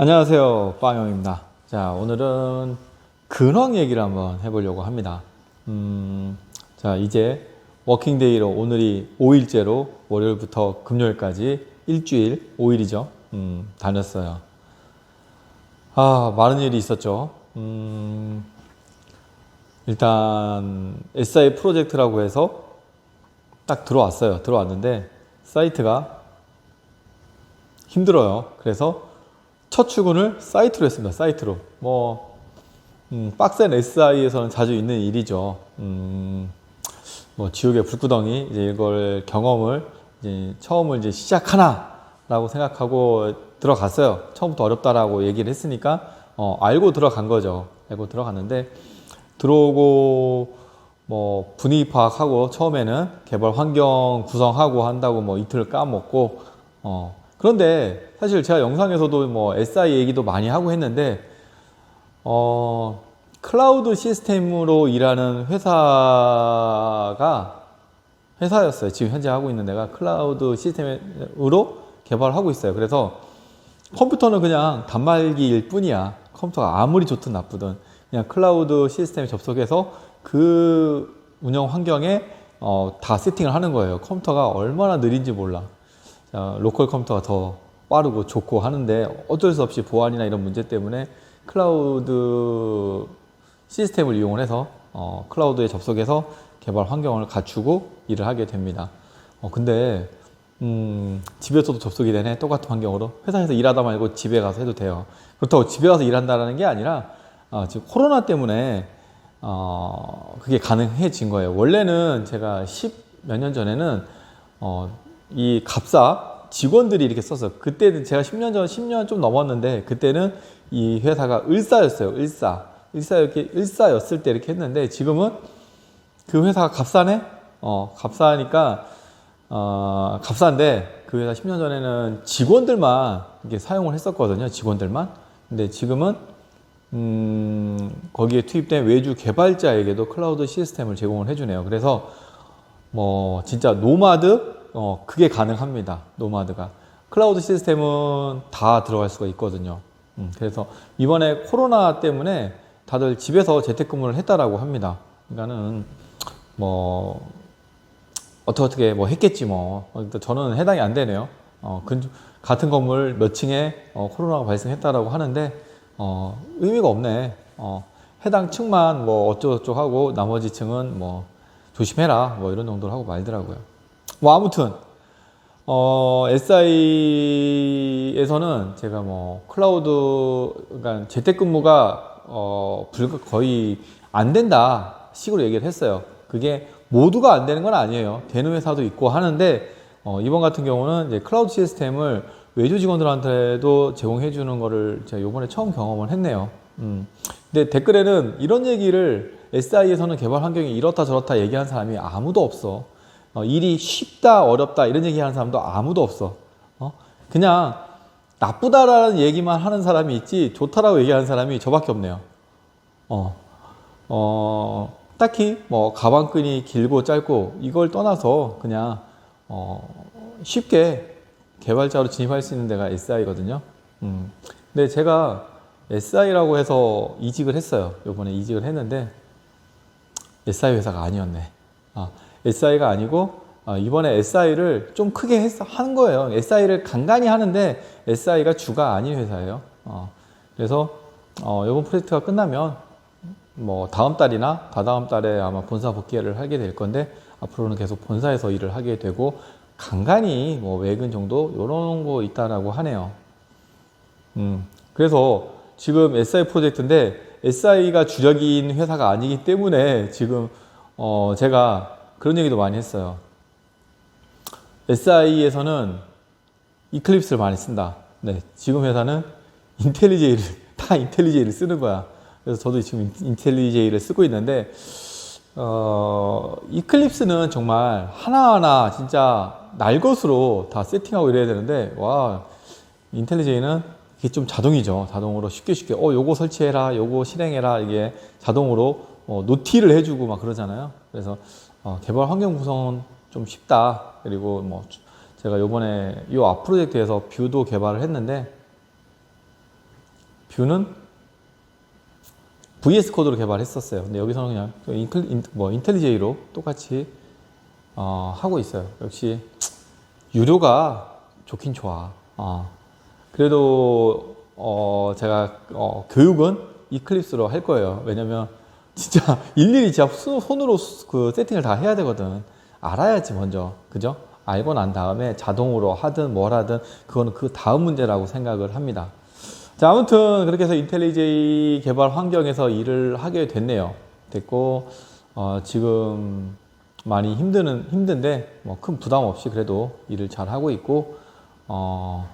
안녕하세요. 빵영입니다. 자, 오늘은 근황 얘기를 한번 해보려고 합니다. 음, 자, 이제 워킹데이로 오늘이 5일째로 월요일부터 금요일까지 일주일 5일이죠. 음, 다녔어요. 아, 많은 일이 있었죠. 음, 일단 SI 프로젝트라고 해서 딱 들어왔어요. 들어왔는데 사이트가 힘들어요. 그래서 첫 출근을 사이트로 했습니다. 사이트로. 뭐, 음, 빡센 SI에서는 자주 있는 일이죠. 음, 뭐, 지옥의 불구덩이, 이제 이걸 경험을, 이제 처음을 이제 시작하나라고 생각하고 들어갔어요. 처음부터 어렵다라고 얘기를 했으니까, 어, 알고 들어간 거죠. 알고 들어갔는데, 들어오고, 뭐, 분위기 파악하고, 처음에는 개발 환경 구성하고 한다고 뭐 이틀 까먹고, 어, 그런데 사실 제가 영상에서도 뭐 SI 얘기도 많이 하고 했는데 어 클라우드 시스템으로 일하는 회사가 회사였어요. 지금 현재 하고 있는 데가 클라우드 시스템으로 개발하고 있어요. 그래서 컴퓨터는 그냥 단말기일 뿐이야. 컴퓨터가 아무리 좋든 나쁘든 그냥 클라우드 시스템에 접속해서 그 운영 환경에 어, 다 세팅을 하는 거예요. 컴퓨터가 얼마나 느린지 몰라. 어, 로컬 컴퓨터가 더 빠르고 좋고 하는데 어쩔 수 없이 보안이나 이런 문제 때문에 클라우드 시스템을 이용을 해서 어, 클라우드에 접속해서 개발 환경을 갖추고 일을 하게 됩니다. 어, 근데 음, 집에서도 접속이 되네 똑같은 환경으로 회사에서 일하다 말고 집에 가서 해도 돼요. 그렇다고 집에 가서 일한다는 게 아니라 어, 지금 코로나 때문에 어, 그게 가능해진 거예요. 원래는 제가 10 몇 년 전에는 어, 이 갑사 직원들이 이렇게 써서 그때는 제가 10년 전 10년 좀 넘었는데 그때는 이 회사가 을사였어요. 을사. 을사 이렇게 을사였을 때 이렇게 했는데 지금은 그 회사가 갑사네. 어, 갑사니까 어, 갑사인데 그 회사 10년 전에는 직원들만 이게 사용을 했었거든요. 직원들만. 근데 지금은 음, 거기에 투입된 외주 개발자에게도 클라우드 시스템을 제공을 해주네요. 그래서 뭐 진짜 노마드 어, 그게 가능합니다. 노마드가. 클라우드 시스템은 다 들어갈 수가 있거든요. 음, 그래서 이번에 코로나 때문에 다들 집에서 재택근무를 했다라고 합니다. 그러니까는 뭐 어떻게 어떻게 뭐 했겠지 뭐. 어, 저는 해당이 안 되네요. 어, 근, 같은 건물 몇 층에 어, 코로나가 발생했다라고 하는데 어, 의미가 없네. 어, 해당 층만 뭐 어쩌고저쩌고 하고 나머지 층은 뭐 조심해라 뭐 이런 정도로 하고 말더라고요. 뭐 아무튼 어, SI에서는 제가 뭐 클라우드 그러니까 재택근무가 어, 불 거의 안 된다 식으로 얘기를 했어요. 그게 모두가 안 되는 건 아니에요. 되는 회사도 있고 하는데 어, 이번 같은 경우는 이제 클라우드 시스템을 외주 직원들한테도 제공해 주는 거를 제가 요번에 처음 경험을 했네요. 음. 근데 댓글에는 이런 얘기를 SI에서는 개발 환경이 이렇다 저렇다 얘기한 사람이 아무도 없어. 어, 일이 쉽다 어렵다 이런 얘기하는 사람도 아무도 없어. 어? 그냥 나쁘다라는 얘기만 하는 사람이 있지 좋다라고 얘기하는 사람이 저밖에 없네요. 어, 어, 딱히 뭐 가방끈이 길고 짧고 이걸 떠나서 그냥 어, 쉽게 개발자로 진입할 수 있는 데가 SI거든요. 음. 근데 제가 SI라고 해서 이직을 했어요. 요번에 이직을 했는데 SI 회사가 아니었네. 아, SI가 아니고 어, 이번에 SI를 좀 크게 했, 한 거예요. SI를 간간히 하는데 SI가 주가 아닌 회사예요. 어, 그래서 어, 이번 프로젝트가 끝나면 뭐 다음 달이나 다다음 달에 아마 본사 복귀를 하게 될 건데 앞으로는 계속 본사에서 일을 하게 되고 간간히 뭐 외근 정도 이런 거 있다라고 하네요. 음, 그래서 지금 SI 프로젝트인데 SI가 주력인 회사가 아니기 때문에 지금 어, 제가 그런 얘기도 많이 했어요. SI에서는 이클립스를 많이 쓴다. 네, 지금 회사는 인텔리제이를 다 인텔리제이를 쓰는 거야. 그래서 저도 지금 인텔리제이를 쓰고 있는데 어, 이클립스는 정말 하나하나 진짜 날 것으로 다 세팅하고 이래야 되는데 와 인텔리제이는 이게 좀 자동이죠. 자동으로 쉽게 쉽게 어 요거 설치해라, 요거 실행해라 이게 자동으로 어, 노티를 해주고 막 그러잖아요. 그래서 어, 개발 환경 구성은 좀 쉽다. 그리고 뭐 제가 요번에 요 앞 프로젝트에서 뷰도 개발을 했는데 뷰는 VS 코드로 개발했었어요. 근데 여기서는 그냥 인텔, 인, 뭐 인텔리제이로 똑같이 어, 하고 있어요. 역시 유료가 좋긴 좋아. 어. 그래도 어, 제가 어, 교육은 이클립스로 할 거예요. 왜냐면 진짜 일일이 진짜 수- 손으로 수- 그 세팅을 다 해야 되거든. 알아야지 먼저, 그죠? 알고 난 다음에 자동으로 하든 뭘 하든 그거는 그 다음 문제라고 생각을 합니다. 자, 아무튼 그렇게 해서 인텔리제이 개발 환경에서 일을 하게 됐네요. 됐고, 어, 지금 많이 힘드는, 힘든데, 뭐 큰 부담 없이 그래도 일을 잘 하고 있고, 어,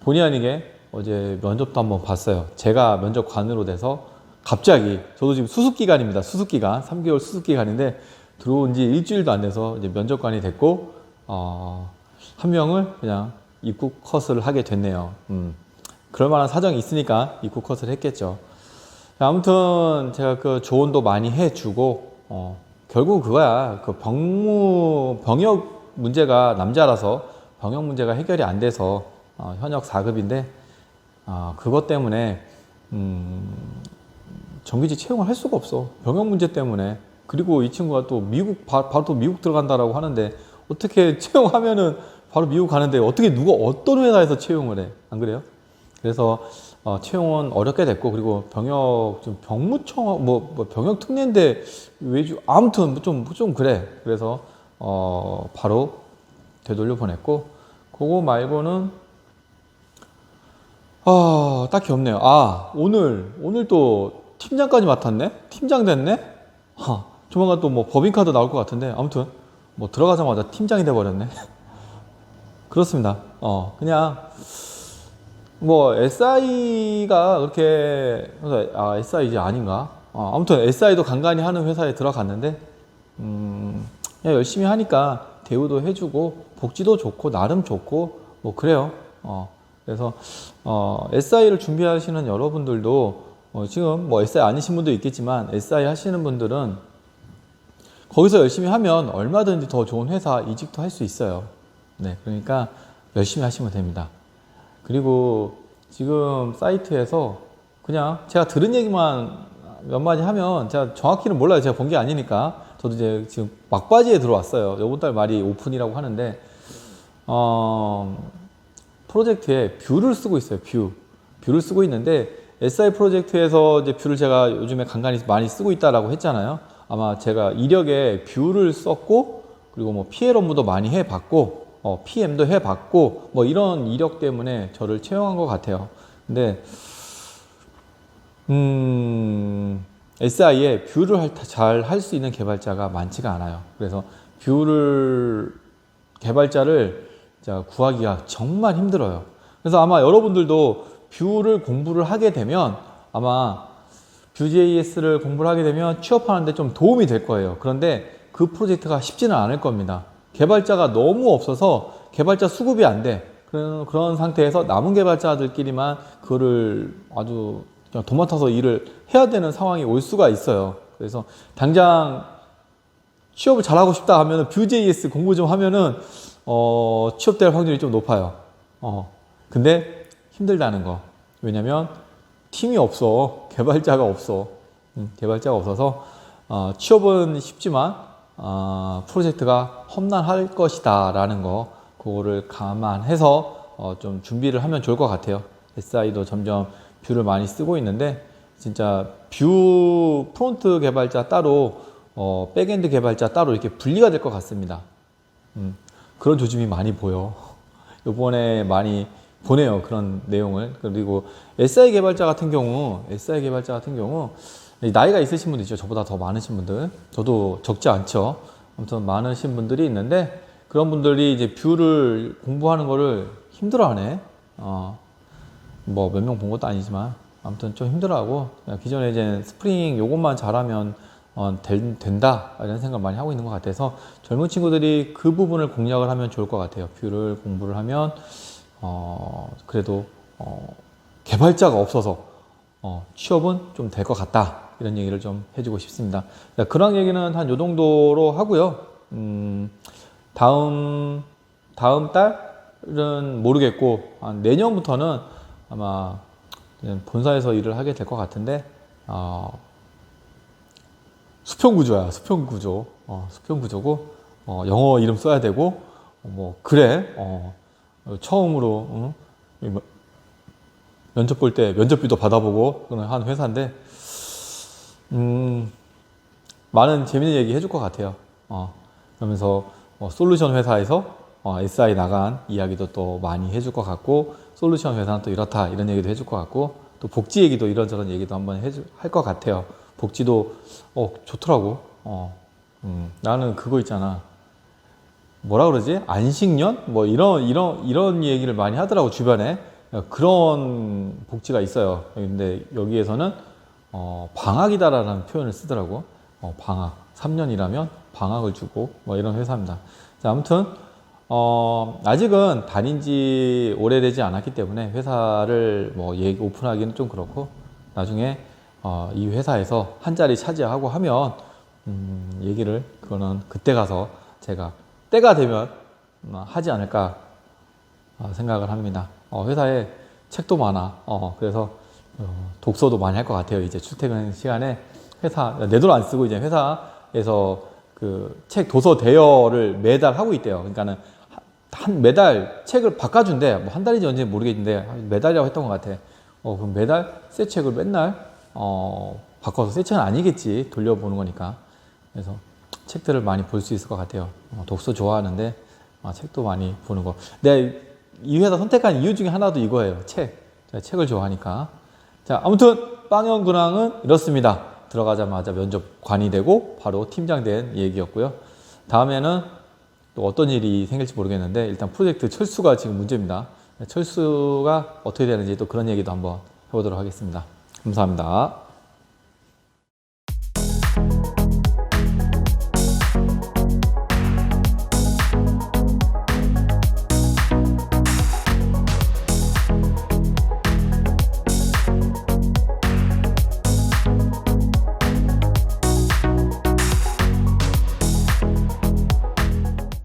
본의 아니게 어제 면접도 한번 봤어요. 제가 면접관으로 돼서 갑자기, 저도 지금 수습 기간입니다. 수습 기간. 3개월 수습 기간인데, 들어온 지 일주일도 안 돼서 이제 면접관이 됐고, 어, 한 명을 그냥 입국 컷을 하게 됐네요. 음. 그럴 만한 사정이 있으니까 입국 컷을 했겠죠. 아무튼 제가 그 조언도 많이 해주고 어, 결국 그거야. 그 병무 병역 문제가 남자라서 병역 문제가 해결이 안 돼서 어, 현역 4급인데 아, 그것 때문에 음, 정규직 채용을 할 수가 없어. 병역 문제 때문에. 그리고 이 친구가 또 미국 바, 바로 또 미국 들어간다라고 하는데 어떻게 채용하면은 바로 미국 가는데 어떻게 누가 어떤 회사에서 채용을 해? 안 그래요? 그래서 어, 채용은 어렵게 됐고 그리고 병역 좀 병무청 뭐, 뭐 병역 특례인데 외주 아무튼 좀좀 그래. 그래서 어, 바로 되돌려 보냈고 그거 말고는 아 딱히 없네요. 아 오늘 오늘 또 팀장까지 맡았네. 팀장 됐네. 하, 조만간 또 뭐 법인카드 나올 것 같은데 아무튼 뭐 들어가자마자 팀장이 돼 버렸네. 그렇습니다. 어 그냥 뭐 SI가 그렇게 아 SI지 아닌가? 어, 아무튼 SI도 간간히 하는 회사에 들어갔는데 음, 그냥 열심히 하니까 대우도 해주고 복지도 좋고 나름 좋고 뭐 그래요. 어, 그래서 어, SI를 준비하시는 여러분들도 어, 지금 뭐 SI 아니신 분도 있겠지만 SI 하시는 분들은 거기서 열심히 하면 얼마든지 더 좋은 회사 이직도 할 수 있어요. 네, 그러니까 열심히 하시면 됩니다. 그리고 지금 사이트에서 그냥 제가 들은 얘기만 몇 마디 하면 제가 정확히는 몰라요. 제가 본 게 아니니까. 저도 이제 지금 막바지에 들어왔어요. 이번 달 말이 오픈이라고 하는데, 어, 프로젝트에 뷰를 쓰고 있어요. 뷰. 뷰를 쓰고 있는데, SI 프로젝트에서 이제 뷰를 제가 요즘에 간간히 많이 쓰고 있다라고 했잖아요. 아마 제가 이력에 뷰를 썼고, 그리고 뭐 PL 업무도 많이 해봤고, 어, PM도 해봤고, 뭐 이런 이력 때문에 저를 채용한 것 같아요. 근데, 음, SI에 뷰를 잘 할 수 있는 개발자가 많지가 않아요. 그래서 뷰를, 개발자를 자, 구하기가 정말 힘들어요. 그래서 아마 여러분들도 뷰를 공부를 하게 되면 아마 Vue.js를 공부를 하게 되면 취업하는데 좀 도움이 될 거예요. 그런데 그 프로젝트가 쉽지는 않을 겁니다. 개발자가 너무 없어서 개발자 수급이 안 돼. 그런, 그런 상태에서 남은 개발자들끼리만 그거를 아주 그냥 도맡아서 일을 해야 되는 상황이 올 수가 있어요. 그래서 당장 취업을 잘하고 싶다 하면은 Vue.js 공부 좀 하면은 어, 취업될 확률이 좀 높아요. 어. 근데 힘들다는 거. 왜냐면 팀이 없어. 개발자가 없어. 음, 개발자가 없어서 어, 취업은 쉽지만 어, 프로젝트가 험난할 것이다 라는 거 그거를 감안해서 어, 좀 준비를 하면 좋을 것 같아요. SI도 점점 뷰를 많이 쓰고 있는데 진짜 뷰 프론트 개발자 따로 어, 백엔드 개발자 따로 이렇게 분리가 될 것 같습니다. 음, 그런 조짐이 많이 보여. 이번에 많이 보내요 그런 내용을. 그리고 SI 개발자 같은 경우 SI 개발자 같은 경우 나이가 있으신 분들 있죠. 저보다 더 많으신 분들. 저도 적지 않죠. 아무튼 많으신 분들이 있는데 그런 분들이 이제 뷰를 공부하는 거를 힘들어하네. 어, 뭐 몇 명 본 것도 아니지만 아무튼 좀 힘들어하고 기존에 이제 스프링 요것만 잘하면 어, 된, 된다. 이런 생각 많이 하고 있는 것 같아서 젊은 친구들이 그 부분을 공략을 하면 좋을 것 같아요. 뷰를 공부를 하면 어, 그래도 어, 개발자가 없어서 어, 취업은 좀 될 것 같다 이런 얘기를 좀 해주고 싶습니다. 자, 그런 얘기는 한 요 정도로 하고요. 음, 다음 다음 달은 모르겠고 한 내년부터는 아마 본사에서 일을 하게 될 것 같은데 어, 수평 구조야 수평 구조 어, 수평 구조고 어, 영어 이름 써야 되고 어, 뭐 그래 어, 어, 처음으로 응? 이 뭐- 면접 볼 때 면접비도 받아보고 한 회사인데 음, 많은 재밌는 얘기 해줄 것 같아요. 어, 그러면서 어, 솔루션 회사에서 어, SI 나간 이야기도 또 많이 해줄 것 같고 솔루션 회사는 또 이렇다 이런 얘기도 해줄 것 같고 또 복지 얘기도 이런저런 얘기도 한번 해줄 할것 같아요. 복지도 어 좋더라고. 어, 음, 나는 그거 있잖아. 뭐라 그러지? 안식년? 뭐 이런 이런 이런 얘기를 많이 하더라고 주변에 그런 복지가 있어요. 근데 여기에서는 어, 방학이다라는 표현을 쓰더라고. 어, 방학. 3년이라면 방학을 주고 뭐 이런 회사입니다. 자, 아무튼 어, 아직은 다닌 지 오래되지 않았기 때문에 회사를 뭐 얘기 오픈하기는 좀 그렇고 나중에 어, 이 회사에서 한 자리 차지하고 하면 음, 얘기를 그거는 그때 가서 제가 때가 되면 어, 하지 않을까 어, 생각을 합니다. 어, 회사에 책도 많아. 어, 그래서 어, 독서도 많이 할 것 같아요. 이제 출퇴근 시간에 회사 내 돈 안 쓰고 이제 회사에서 그 책 도서 대여를 매달 하고 있대요. 그러니까는 한- 한 매달 책을 바꿔준대. 뭐 한 달인지 언제 모르겠는데 매달이라고 했던 것 같아. 어, 그럼 매달 새 책을 맨날 어, 바꿔서 새 책은 아니겠지. 돌려보는 거니까. 그래서 책들을 많이 볼 수 있을 것 같아요. 어, 독서 좋아하는데 어, 책도 많이 보는 거. 내가 이 회사 선택한 이유 중에 하나도 이거예요. 책. 제가 책을 좋아하니까. 자, 아무튼 빵형 근황은 이렇습니다. 들어가자마자 면접관이 되고 바로 팀장 된 얘기였고요. 다음에는 또 어떤 일이 생길지 모르겠는데 일단 프로젝트 철수가 지금 문제입니다. 철수가 어떻게 되는지 또 그런 얘기도 한번 해보도록 하겠습니다. 감사합니다.